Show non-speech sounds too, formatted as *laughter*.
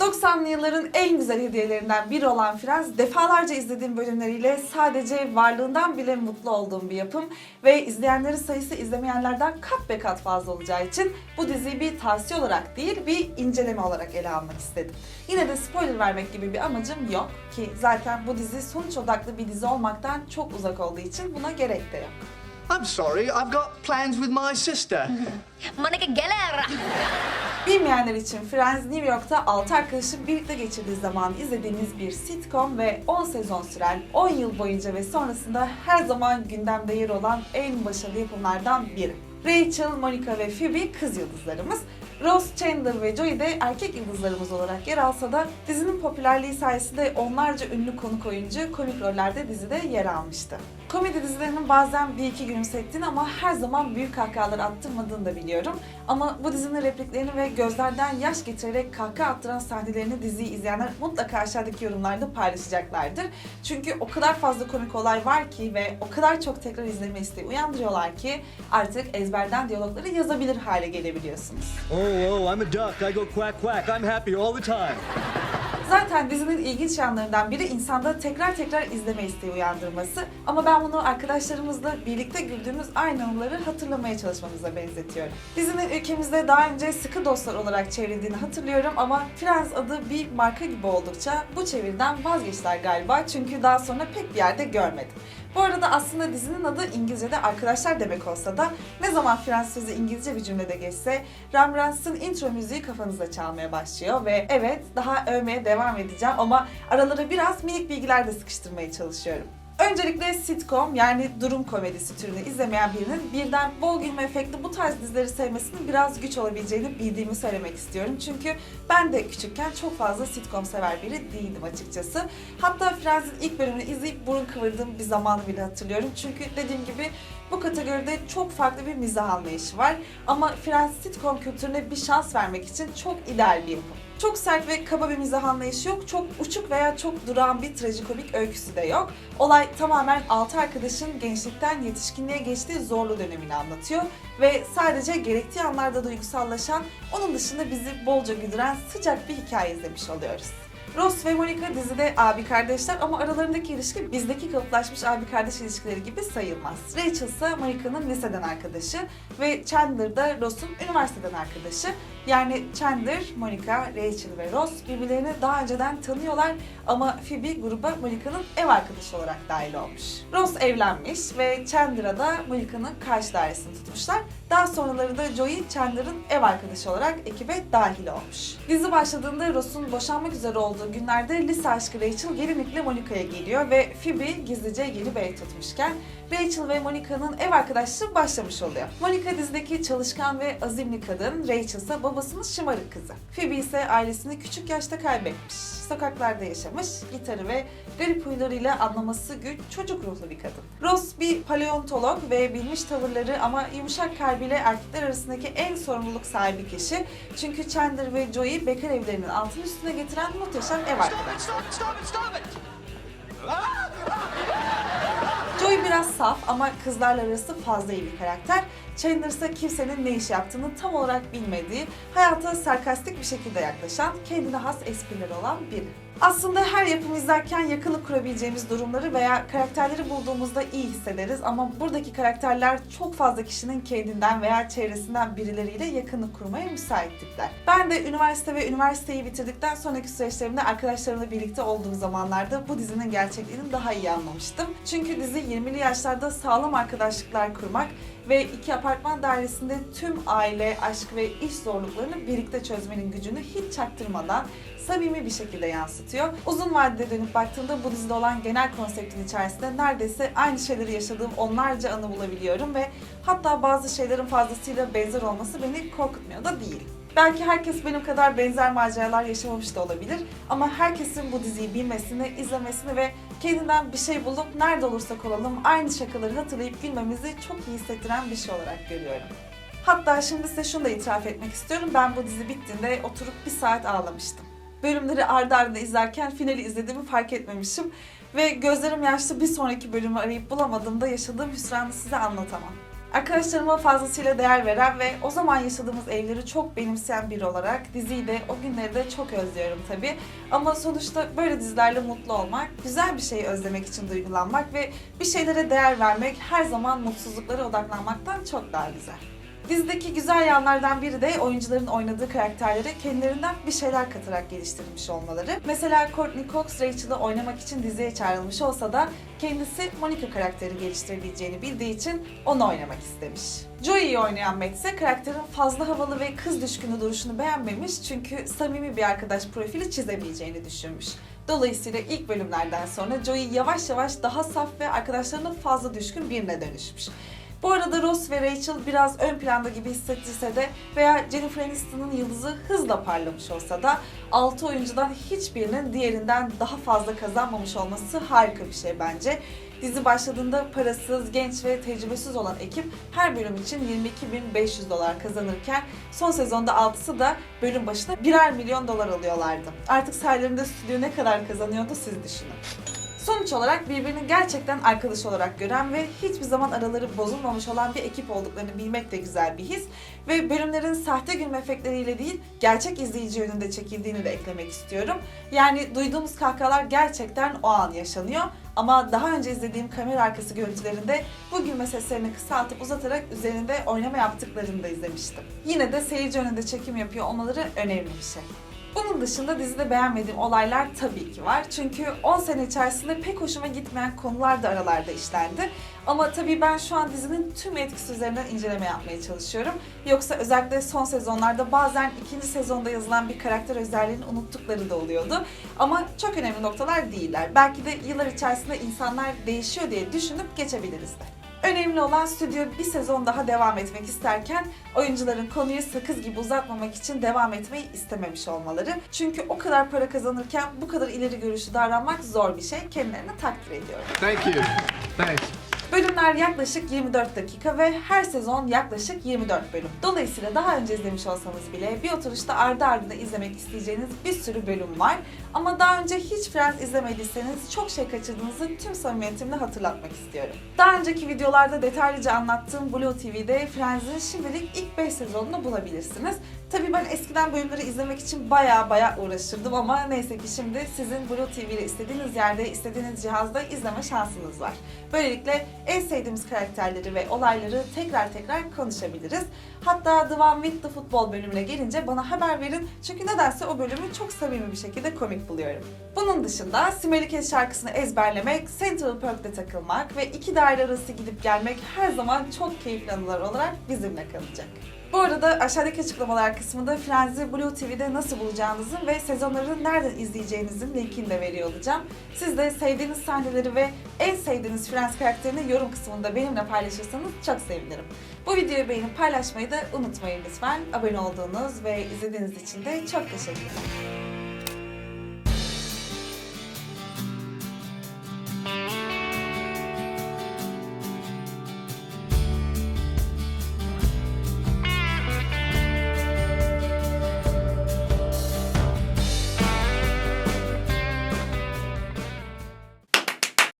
90'lı yılların en güzel hediyelerinden biri olan Friends, defalarca izlediğim bölümleriyle sadece varlığından bile mutlu olduğum bir yapım ve izleyenleri sayısı izlemeyenlerden kat be kat fazla olacağı için bu diziyi bir tavsiye olarak değil bir inceleme olarak ele almak istedim. Yine de spoiler vermek gibi bir amacım yok ki zaten bu dizi sonuç odaklı bir dizi olmaktan çok uzak olduğu için buna gerek de yok. I'm sorry, I've got plans with my sister. *laughs* Monica Geller. Bilmeyenler için Friends New York'ta 6 arkadaşın birlikte geçirdiği zaman izlediğimiz bir sitcom ve 10 sezon süren 10 yıl boyunca ve sonrasında her zaman gündemde yer olan en başarılı yapımlardan biri. Rachel, Monica ve Phoebe kız yıldızlarımız. Ross, Chandler ve Joey de erkek yıldızlarımız olarak yer alsa da dizinin popülerliği sayesinde onlarca ünlü konuk oyuncu komik rollerde dizide yer almıştı. Komedi dizilerinin bazen bir iki gülümsettiğini ama her zaman büyük kahkahalar attırmadığını da biliyorum. Ama bu dizinin repliklerini ve gözlerden yaş getirerek kahkaha attıran sahnelerini diziyi izleyenler mutlaka aşağıdaki yorumlarda paylaşacaklardır. Çünkü o kadar fazla komik olay var ki ve o kadar çok tekrar izleme isteği uyandırıyorlar ki artık ezberden diyalogları yazabilir hale gelebiliyorsunuz. Oh, oh, I'm a duck. I go quack quack. I'm happy all the time. Zaten dizinin ilginç yanlarından biri insanda tekrar tekrar izleme isteği uyandırması. Ama ben bunu arkadaşlarımızla birlikte güldüğümüz aynı anıları hatırlamaya çalışmamıza benzetiyorum. Dizinin ülkemizde daha önce sıkı dostlar olarak çevrildiğini hatırlıyorum ama Friends adı bir marka gibi oldukça bu çeviriden vazgeçtiler galiba çünkü daha sonra pek bir yerde görmedim. Bu arada aslında dizinin adı İngilizce'de arkadaşlar demek olsa da ne zaman Friends sözü İngilizce bir cümlede geçse Rembrandt'ın intro müziği kafanızda çalmaya başlıyor ve evet daha övmeye devam edeceğim ama aralara biraz minik bilgiler de sıkıştırmaya çalışıyorum. Öncelikle sitcom yani durum komedisi türünü izlemeyen birinin birden bol gülme efektli bu tarz dizileri sevmesinin biraz güç olabileceğini bildiğimi söylemek istiyorum. Çünkü ben de küçükken çok fazla sitcom sever biri değildim açıkçası. Hatta Friends'in ilk bölümünü izleyip burun kıvırdığım bir zamanı bile hatırlıyorum. Çünkü dediğim gibi bu kategoride çok farklı bir mizah anlayışı var. Ama Friends sitcom kültürüne bir şans vermek için çok ideal bir yapım. Çok sert ve kaba bir mizah anlayışı yok. Çok uçuk veya çok durağan bir trajikomik öyküsü de yok. Olay tamamen 6 arkadaşın gençlikten yetişkinliğe geçtiği zorlu dönemini anlatıyor. Ve sadece gerektiği anlarda duygusallaşan, onun dışında bizi bolca güldüren sıcak bir hikaye izlemiş oluyoruz. Ross ve Monica dizide abi kardeşler ama aralarındaki ilişki bizdeki kalıplaşmış abi kardeş ilişkileri gibi sayılmaz. Rachel ise Monica'nın liseden arkadaşı ve Chandler da Ross'un üniversiteden arkadaşı. Yani Chandler, Monica, Rachel ve Ross birbirlerini daha önceden tanıyorlar ama Phoebe gruba Monica'nın ev arkadaşı olarak dahil olmuş. Ross evlenmiş ve Chandler'a da Monica'nın karşı dairesini tutmuşlar. Daha sonraları da Joey, Chandler'ın ev arkadaşı olarak ekibe dahil olmuş. Dizi başladığında Ross'un boşanmak üzere olduğu günlerde lise aşkı Rachel gelinlikle Monica'ya geliyor ve Phoebe gizlice yeni bir ev tutmuşken Rachel ve Monica'nın ev arkadaşlığı başlamış oluyor. Monica dizideki çalışkan ve azimli kadın, Rachel ise babasının şımarık kızı. Phoebe ise ailesini küçük yaşta kaybetmiş. Sokaklarda yaşamış, gitarı ve garip huylarıyla anlaması güç çocuk ruhlu bir kadın. Ross bir paleontolog ve bilmiş tavırları ama yumuşak kalbiyle erkekler arasındaki en sorumluluk sahibi kişi. Çünkü Chandler ve Joey bekar evlerinin altını üstüne getiren muhteşem ev arkadaşları. Joey biraz saf ama kızlarla arası fazla iyi bir karakter. Chandler ise kimsenin ne iş yaptığını tam olarak bilmediği, hayata sarkastik bir şekilde yaklaşan, kendine has esprileri olan biri. Aslında her yapım izlerken yakınlık kurabileceğimiz durumları veya karakterleri bulduğumuzda iyi hissederiz ama buradaki karakterler çok fazla kişinin kendinden veya çevresinden birileriyle yakınlık kurmaya müsait tipler. Ben de üniversite ve üniversiteyi bitirdikten sonraki süreçlerimde arkadaşlarımla birlikte olduğum zamanlarda bu dizinin gerçekliğini daha iyi anlamıştım. Çünkü dizi 20'li yaşlarda sağlam arkadaşlıklar kurmak ve iki apartman dairesinde tüm aile, aşk ve iş zorluklarını birlikte çözmenin gücünü hiç çaktırmadan samimi bir şekilde yansıtıyor. Uzun vadede dönüp baktığımda bu dizide olan genel konseptin içerisinde neredeyse aynı şeyleri yaşadığım onlarca anı bulabiliyorum ve hatta bazı şeylerin fazlasıyla benzer olması beni korkutmuyor da değil. Belki herkes benim kadar benzer maceralar yaşamamış da olabilir ama herkesin bu diziyi bilmesini, izlemesini ve kendinden bir şey bulup nerede olursak olalım aynı şakaları hatırlayıp gülmemizi çok iyi hissettiren bir şey olarak görüyorum. Hatta şimdi size şunu da itiraf etmek istiyorum. Ben bu dizi bittiğinde oturup bir saat ağlamıştım. Bölümleri ardı ardına izlerken finali izlediğimi fark etmemişim. Ve gözlerim yaşlı bir sonraki bölümü arayıp bulamadığımda yaşadığım hüsranı size anlatamam. Arkadaşlarıma fazlasıyla değer veren ve o zaman yaşadığımız evleri çok benimseyen biri olarak diziyi de o günleri de çok özlüyorum tabii. Ama sonuçta böyle dizilerle mutlu olmak, güzel bir şeyi özlemek için duygulanmak ve bir şeylere değer vermek her zaman mutsuzluklara odaklanmaktan çok daha güzel. Dizideki güzel yanlardan biri de oyuncuların oynadığı karakterleri kendilerinden bir şeyler katarak geliştirmiş olmaları. Mesela Courtney Cox Rachel'ı oynamak için diziye çağrılmış olsa da kendisi Monica karakteri geliştirebileceğini bildiği için onu oynamak istemiş. Joey'yi oynayan Matt ise karakterin fazla havalı ve kız düşkünü duruşunu beğenmemiş çünkü samimi bir arkadaş profili çizemeyeceğini düşünmüş. Dolayısıyla ilk bölümlerden sonra Joey yavaş yavaş daha saf ve arkadaşlarına fazla düşkün birine dönüşmüş. Bu arada Ross ve Rachel biraz ön planda gibi hissettirse de veya Jennifer Aniston'un yıldızı hızla parlamış olsa da 6 oyuncudan hiçbirinin diğerinden daha fazla kazanmamış olması harika bir şey bence. Dizi başladığında parasız, genç ve tecrübesiz olan ekip her bölüm için 22.500 dolar kazanırken son sezonda 6'sı da bölüm başına birer milyon dolar alıyorlardı. Artık sayılarında stüdyo ne kadar kazanıyordu siz düşünün. Sonuç olarak birbirini gerçekten arkadaş olarak gören ve hiçbir zaman araları bozulmamış olan bir ekip olduklarını bilmek de güzel bir his. Ve bölümlerin sahte gülme efektleriyle değil, gerçek izleyici yönünde çekildiğini de eklemek istiyorum. Yani duyduğumuz kahkahalar gerçekten o an yaşanıyor. Ama daha önce izlediğim kamera arkası görüntülerinde bu gülme seslerini kısaltıp uzatarak üzerinde oynama yaptıklarını da izlemiştim. Yine de seyirci önünde çekim yapıyor olmaları önemli bir şey. Bunun dışında dizide beğenmediğim olaylar tabii ki var. Çünkü 10 sene içerisinde pek hoşuma gitmeyen konular da aralarda işlendi. Ama tabii ben şu an dizinin tüm etkisi üzerinden inceleme yapmaya çalışıyorum. Yoksa özellikle son sezonlarda bazen ikinci sezonda yazılan bir karakter özelliğini unuttukları da oluyordu. Ama çok önemli noktalar değiller. Belki de yıllar içerisinde insanlar değişiyor diye düşünüp geçebiliriz de. Önemli olan stüdyo bir sezon daha devam etmek isterken oyuncuların konuyu sakız gibi uzatmamak için devam etmeyi istememiş olmaları. Çünkü o kadar para kazanırken bu kadar ileri görüşlü davranmak zor bir şey. Kendilerini takdir ediyorum. Thank you. Thanks. Bölümler yaklaşık 24 dakika ve her sezon yaklaşık 24 bölüm. Dolayısıyla daha önce izlemiş olsanız bile bir oturuşta ardı ardına izlemek isteyeceğiniz bir sürü bölüm var. Ama daha önce hiç Friends izlemediyseniz çok şey kaçırdığınızı tüm samimiyetimle hatırlatmak istiyorum. Daha önceki videolarda detaylıca anlattığım Blue TV'de Friends'in şimdilik ilk 5 sezonunu bulabilirsiniz. Tabii ben eskiden bölümleri izlemek için baya baya uğraşırdım ama neyse ki şimdi sizin Blue TV ile istediğiniz yerde, istediğiniz cihazda izleme şansınız var. Böylelikle en sevdiğimiz karakterleri ve olayları tekrar tekrar konuşabiliriz. Hatta The One with the Football bölümüne gelince bana haber verin çünkü nedense o bölümü çok samimi bir şekilde komik buluyorum. Bunun dışında Simelike şarkısını ezberlemek, Central Perk'te takılmak ve iki daire arası gidip gelmek her zaman çok keyifli anılar olarak bizimle kalacak. Bu arada aşağıdaki açıklamalar kısmında Friends'i Blue TV'de nasıl bulacağınızın ve sezonları nereden izleyeceğinizin linkini de veriyor olacağım. Siz de sevdiğiniz sahneleri ve en sevdiğiniz Friends karakterini yorum kısmında benimle paylaşırsanız çok sevinirim. Bu videoyu beğenip paylaşmayı da unutmayın lütfen. Abone olduğunuz ve izlediğiniz için de çok teşekkürler.